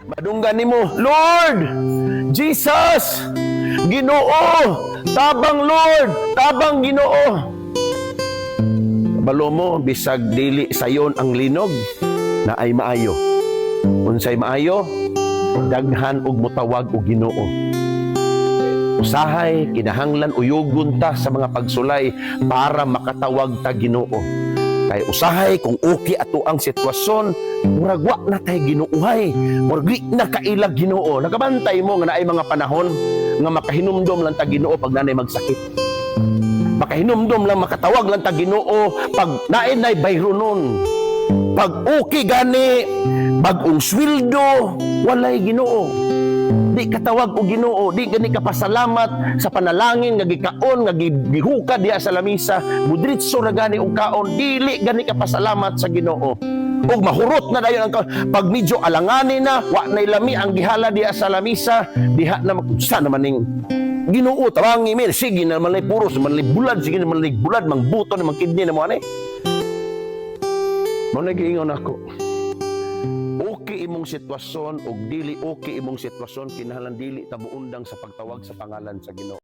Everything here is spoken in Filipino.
Madunggan nimo, Lord! Jesus! Ginoo! Tabang Lord! Tabang Ginoo! Balo mo, bisag dili sayon ang linog na ay maayo. Unsay maayo, daghan og mutawag og Ginoo. Usahay, kinahanglan uyugon ta sa mga pagsulay para makatawag ta Ginoo. Kay usahay kung okay ato ang sitwasyon, murag wa na tay ginuuhay. Murag na kailag Ginoo. Nakabantay mo nga naay mga panahon nga makahinumdom lang ta Ginoo pag nanay magsakit. Makahinumdom lang makatawag lang ta Ginoo pag naay nay bayro. Pag okay gani, bagong sweldo, walay Ginoo. Di katawag o Ginoo, di gani ka pasalamat sa panalangin nga gikaon nga gihuka diha sa lamisa, mudritso ra gani og kaon, dili gani ka pasalamat sa Ginoo. Og mahurot na dayon ang. Pag medyo alangani na, wa na lami ang gihala diha sa lamisa, diha na sa naman ning Ginoo tawangi mir sige na man lay puros man lay bulad sige na man lay bulad mang buto na mang kidney na mo ani. Mo nagiingon ako okay imong sitwasyon o dili okay imong sitwasyon kinahanglan dili ta muundang sa pagtawag sa pangalan sa Ginoo